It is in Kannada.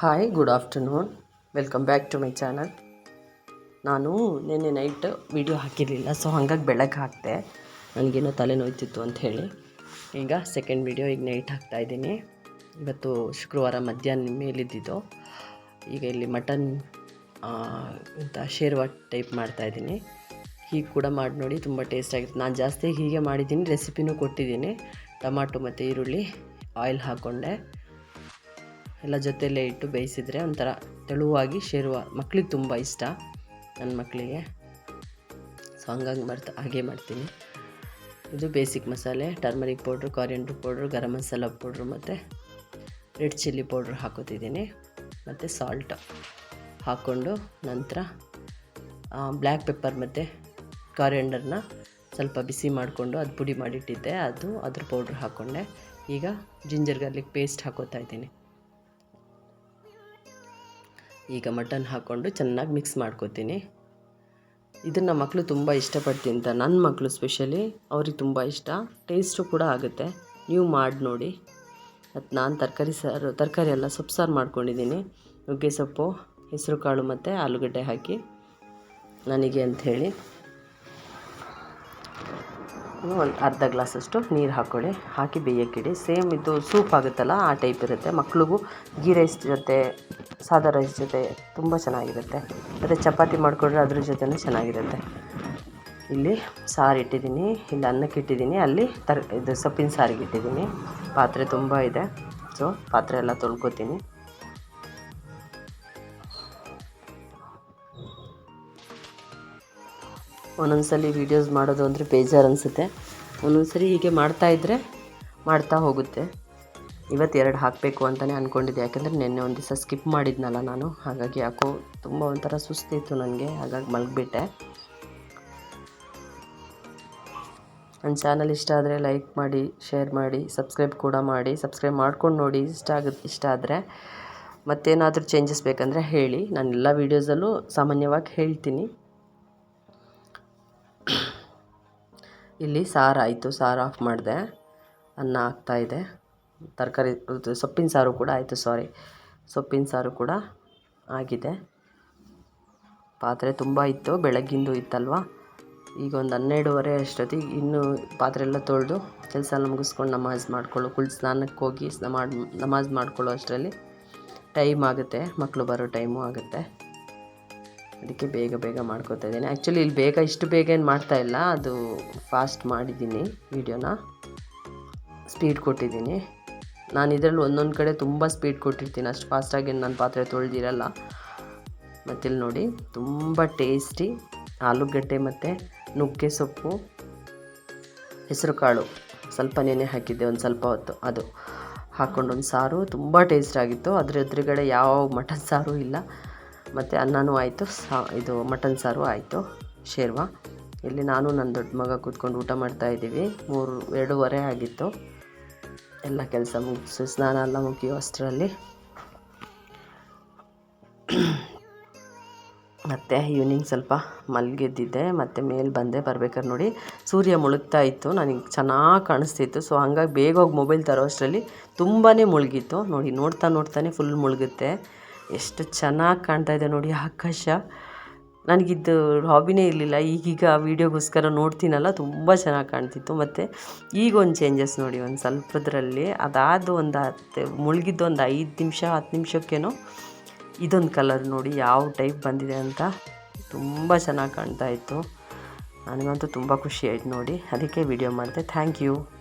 Hi good afternoon welcome back to my channel ನಾನು ನಿನ್ನೆ ನೈಟ್ ವಿಡಿಯೋ ಹಾಕಿರಲಿಲ್ಲ ಸೊ ಹಾಗಾಗಿ ಬೆಳಗ್ಗೆ ಹಾಕಿದೆ. ನನಗೇನೋ ತಲೆನೋಯ್ತಿತ್ತು ಅಂತ ಹೇಳಿ. ಈಗ ಸೆಕೆಂಡ್ ವಿಡಿಯೋ ಈಗ ನೈಟ್ ಹಾಕ್ತಾ ಇದ್ದೀನಿ. ಇವತ್ತು ಶುಕ್ರವಾರ ಮಧ್ಯಾಹ್ನ ಮೇಲಿದ್ದಿದ್ದು. ಈಗ ಇಲ್ಲಿ ಮಟನ್ ಅಂತ ಶೇರ್ವಾ ಟೈಪ್ ಮಾಡ್ತಾಯಿದ್ದೀನಿ ಹೀಗೆ ಕೂಡ ಮಾಡಿ ನೋಡಿ, ತುಂಬ ಟೇಸ್ಟ್ ಆಗಿತ್ತು. ನಾನು ಜಾಸ್ತಿ ಹೀಗೆ ಮಾಡಿದ್ದೀನಿ ರೆಸಿಪಿನೂ ಕೊಟ್ಟಿದ್ದೀನಿ. ಟೊಮಾಟೊ ಮತ್ತು ಈರುಳ್ಳಿ ಆಯಿಲ್ ಹಾಕ್ಕೊಂಡೆ ಎಲ್ಲ ಜೊತೆಯಲ್ಲೇ ಇಟ್ಟು ಬೇಯಿಸಿದರೆ ಒಂಥರ ತೆಳುವಾಗಿ ಶೇರುವ ಮಕ್ಳಿಗೆ ತುಂಬ ಇಷ್ಟ ನನ್ನ ಮಕ್ಕಳಿಗೆ. ಸೊ ಹಂಗಾಗಿ ಮಾಡ್ತಾ, ಹಾಗೆ ಮಾಡ್ತೀನಿ. ಇದು ಬೇಸಿಕ್ ಮಸಾಲೆ turmeric powder coriander powder garam masala powder ಮತ್ತು ರೆಡ್ ಚಿಲ್ಲಿ ಪೌಡ್ರ್ ಹಾಕೋತಿದ್ದೀನಿ. ಮತ್ತು ಸಾಲ್ಟ್ ಹಾಕ್ಕೊಂಡು ನಂತರ ಬ್ಲ್ಯಾಕ್ ಪೆಪ್ಪರ್ ಮತ್ತು ಕಾರಿಯಂಡರ್ನ ಸ್ವಲ್ಪ ಬಿಸಿ ಮಾಡಿಕೊಂಡು ಅದು ಪುಡಿ ಮಾಡಿಟ್ಟಿದ್ದೆ. ಅದು ಅದ್ರ ಪೌಡ್ರ್ ಹಾಕ್ಕೊಂಡೆ ಈಗ ಜಿಂಜರ್ ಗಾರ್ಲಿಕ್ ಪೇಸ್ಟ್ ಹಾಕೋತಾ ಇದ್ದೀನಿ. ಈಗ ಮಟನ್ ಹಾಕ್ಕೊಂಡು ಚೆನ್ನಾಗಿ ಮಿಕ್ಸ್ ಮಾಡ್ಕೋತೀನಿ. ಇದನ್ನು ಮಕ್ಕಳು ತುಂಬ ಇಷ್ಟಪಟ್ಟು ತಿಂತ ನನ್ನ ಮಕ್ಕಳು ಸ್ಪೆಷಲಿ ಅವ್ರಿಗೆ ತುಂಬ ಇಷ್ಟ. ಟೇಸ್ಟು ಕೂಡ ಆಗುತ್ತೆ. ನೀವು ಮಾಡಿ ನೋಡಿ. ಮತ್ತು ನಾನು ತರಕಾರಿ ಸಾರು, ತರಕಾರಿ ಎಲ್ಲ ಸೊಪ್ಪು ಸಾರು ಮಾಡ್ಕೊಂಡಿದ್ದೀನಿ. ನುಗ್ಗೆ ಸೊಪ್ಪು ಹೆಸರು ಕಾಳು ಮತ್ತು ಆಲೂಗಡ್ಡೆ ಹಾಕಿ. ನನಗೆ ಅಂಥೇಳಿ ಒಂದು ಅರ್ಧ ಗ್ಲಾಸಷ್ಟು ನೀರು ಹಾಕ್ಕೊಳ್ಳಿ. ಹಾಕಿ ಬೇಯಕ್ಕಿಡಿ. ಸೇಮ್ ಇದು ಸೂಪ್ ಆಗುತ್ತಲ್ಲ, ಆ ಟೈಪ್ ಇರುತ್ತೆ. ಮಕ್ಳಿಗೂ ಗೀ ರೈಸ್ ಜೊತೆ, ಸಾದಾ ರೈಸ್ ಜೊತೆ ತುಂಬ ಚೆನ್ನಾಗಿರುತ್ತೆ. ಮತ್ತು ಚಪಾತಿ ಮಾಡಿಕೊಂಡ್ರೆ ಅದ್ರ ಜೊತೆನೂ ಚೆನ್ನಾಗಿರುತ್ತೆ. ಇಲ್ಲಿ ಸಾರು ಇಟ್ಟಿದ್ದೀನಿ. ಇಲ್ಲಿ ಅನ್ನಕ್ಕೆ ಇಟ್ಟಿದ್ದೀನಿ. ಅಲ್ಲಿ ತರ್, ಇದು ಸೊಪ್ಪಿನ ಸಾರಿಗೆ ಇಟ್ಟಿದ್ದೀನಿ. ಪಾತ್ರೆ ತುಂಬ ಇದೆ. ಸೊ, ಪಾತ್ರೆ ಎಲ್ಲ ತೊಳ್ಕೊತೀನಿ. ಒಂದೊಂದ್ಸಲಿ ವೀಡಿಯೋಸ್ ಮಾಡೋದು ಅಂದರೆ ಬೇಜಾರು ಅನಿಸುತ್ತೆ. ಒಂದೊಂದ್ಸರಿ ಹೀಗೆ ಮಾಡ್ತಾಯಿದ್ರೆ ಮಾಡ್ತಾ ಹೋಗುತ್ತೆ. ಇವತ್ತು ಎರಡು ಹಾಕಬೇಕು ಅಂತಲೇ ಅಂದ್ಕೊಂಡಿದ್ದೆ ಯಾಕೆಂದರೆ ನಿನ್ನೆ ಒಂದು ದಿವಸ ಸ್ಕಿಪ್ ಮಾಡಿದ್ನಲ್ಲ ನಾನು. ಹಾಗಾಗಿ ಯಾಕೋ ತುಂಬ ಒಂಥರ ಸುಸ್ತಿತ್ತು ನನಗೆ ಹಾಗಾಗಿ ಮಲಗಿಬಿಟ್ಟೆ. ನನ್ನ ಚಾನಲ್ ಇಷ್ಟ ಆದರೆ ಲೈಕ್ ಮಾಡಿ ಶೇರ್ ಮಾಡಿ ಸಬ್ಸ್ಕ್ರೈಬ್ ಕೂಡ ಮಾಡಿ. ಸಬ್ಸ್ಕ್ರೈಬ್ ಮಾಡ್ಕೊಂಡು ನೋಡಿ, ಇಷ್ಟ ಆಗುತ್ತೆ ಇಷ್ಟ ಆದರೆ ಮತ್ತೇನಾದರೂ ಚೇಂಜಸ್ ಬೇಕಂದರೆ ಹೇಳಿ. ನಾನು ಎಲ್ಲ ವೀಡಿಯೋಸಲ್ಲೂ ಸಾಮಾನ್ಯವಾಗಿ ಹೇಳ್ತೀನಿ. ಇಲ್ಲಿ ಸಾರು ಆಯಿತು, ಸಾರು ಆಫ್ ಮಾಡಿದೆ. ಅನ್ನ ಆಗ್ತಾಯಿದೆ ತರಕಾರಿ ಸೊಪ್ಪಿನ ಸಾರು ಕೂಡ ಆಯಿತು ಸಾರಿ ಸೊಪ್ಪಿನ ಸಾರು ಕೂಡ ಆಗಿದೆ. ಪಾತ್ರೆ ತುಂಬ ಇತ್ತು, ಬೆಳಗ್ಗಿಂದು ಇತ್ತಲ್ವ? ಈಗ ಒಂದು ಹನ್ನೆರಡುವರೆ ಅಷ್ಟೊತ್ತಿಗೆ ಇನ್ನೂ ಪಾತ್ರೆ ಎಲ್ಲ ತೊಳೆದು ಕೆಲಸ ಎಲ್ಲ ಮುಗಿಸ್ಕೊಂಡು ನಮಾಜ್ ಮಾಡ್ಕೊಳ್ಳೋ ಕುಳ್ ಸ್ನಾನಕ್ಕೆ ಹೋಗಿ ಮಾಡಿ, ನಮಾಜ್ ಮಾಡ್ಕೊಳ್ಳೋ ಅಷ್ಟರಲ್ಲಿ ಟೈಮ್ ಆಗುತ್ತೆ ಮಕ್ಕಳು ಬರೋ ಟೈಮು ಆಗುತ್ತೆ. ಅದಕ್ಕೆ ಬೇಗ ಬೇಗ ಮಾಡ್ಕೋತಾ ಇದ್ದೀನಿ. ಆ್ಯಕ್ಚುಲಿ ಇಲ್ಲಿ ಬೇಗ, ಇಷ್ಟು ಬೇಗ ಏನು ಮಾಡ್ತಾಯಿಲ್ಲ ಅದು ಫಾಸ್ಟ್ ಮಾಡಿದ್ದೀನಿ ವೀಡಿಯೋನ ಸ್ಪೀಡ್ ಕೊಟ್ಟಿದ್ದೀನಿ. ನಾನು ಇದರಲ್ಲಿ ಒಂದೊಂದು ಕಡೆ ತುಂಬ ಸ್ಪೀಡ್ ಕೊಟ್ಟಿರ್ತೀನಿ. ಅಷ್ಟು ಫಾಸ್ಟಾಗಿ ನನ್ನ ಪಾತ್ರೆ ತೊಳೆದಿರಲ್ಲ. ಮತ್ತಿಲ್ಲಿ ನೋಡಿ, ತುಂಬ ಟೇಸ್ಟಿ ಆಲೂಗಡ್ಡೆ ಮತ್ತು ನುಗ್ಗೆ ಸೊಪ್ಪು. ಹೆಸರುಕಾಳು ಸ್ವಲ್ಪ ನೆನೆ ಹಾಕಿದ್ದೆ, ಒಂದು ಸ್ವಲ್ಪ ಹೊತ್ತು. ಅದು ಹಾಕ್ಕೊಂಡೊಂದು ಸಾರು. ತುಂಬ ಟೇಸ್ಟ್ ಆಗಿತ್ತು. ಅದ್ರ ಎದುರುಗಡೆ ಯಾವ ಮಟನ್ ಸಾರು ಇಲ್ಲ. ಮತ್ತು ಅನ್ನನೂ ಆಯಿತು, ಸಾ, ಇದು ಮಟನ್ ಸಾರು ಆಯಿತು, ಶೇರ್ವ. ಇಲ್ಲಿ ನಾನು ನನ್ನ ದೊಡ್ಡ ಮಗ ಕೂತ್ಕೊಂಡು ಊಟ ಮಾಡ್ತಾಯಿದ್ದೀವಿ ಮೂರು, ಎರಡೂವರೆ ಆಗಿತ್ತು. ಎಲ್ಲ ಕೆಲಸ ಮುಗಿಸಿ ಸ್ನಾನ ಎಲ್ಲ ಮುಗಿಯೋ ಅಷ್ಟರಲ್ಲಿ. ಮತ್ತು ಈವ್ನಿಂಗ್ ಸ್ವಲ್ಪ ಮಲಗಿದ್ದಿದ್ದೆ, ಮತ್ತು ಮೇಲೆ ಬಂದೆ, ಬರ್ಬೇಕಾದ್ರೆ ನೋಡಿ. ಸೂರ್ಯ ಮುಳುಗ್ತಾ ಇತ್ತು, ನನಗೆ ಚೆನ್ನಾಗಿ ಕಾಣಿಸ್ತಿತ್ತು. ಸೊ ಹಂಗಾಗಿ ಬೇಗ ಹೋಗಿ ಮೊಬೈಲ್ ತರೋ ಅಷ್ಟರಲ್ಲಿ ತುಂಬಾ ಮುಳುಗಿತ್ತು. ನೋಡಿ, ನೋಡ್ತಾ ನೋಡ್ತಾನೆ ಫುಲ್ ಮುಳುಗುತ್ತೆ. ಎಷ್ಟು ಚೆನ್ನಾಗಿ ಕಾಣ್ತಾ ಇದೆ ನೋಡಿ ಆಕಾಶ. ನನಗಿದ್ದು ಹಾಬಿನೇ ಇರಲಿಲ್ಲ. ಈಗೀಗ ವೀಡಿಯೋಗೋಸ್ಕರ ನೋಡ್ತೀನಲ್ಲ, ತುಂಬ ಚೆನ್ನಾಗಿ ಕಾಣ್ತಿತ್ತು. ಮತ್ತು ಈಗ ಒಂದು ಚೇಂಜಸ್ ನೋಡಿ, ಒಂದು ಸ್ವಲ್ಪದ್ರಲ್ಲಿ. ಅದಾದ ಒಂದು ಹತ್ತು ಮುಳುಗಿದ್ದು ಒಂದು ಐದು ನಿಮಿಷ, ಹತ್ತು ನಿಮಿಷಕ್ಕೇನೋ ಇದೊಂದು ಕಲರ್ ನೋಡಿ, ಯಾವ ಟೈಪ್ ಬಂದಿದೆ ಅಂತ ತುಂಬ ಚೆನ್ನಾಗಿ ಕಾಣ್ತಾ ಇತ್ತು. ನನಗಂತೂ ತುಂಬ ಖುಷಿ ಆಯ್ತು ನೋಡಿ. ಅದಕ್ಕೆ ವಿಡಿಯೋ ಮಾಡಿದೆ. Thank you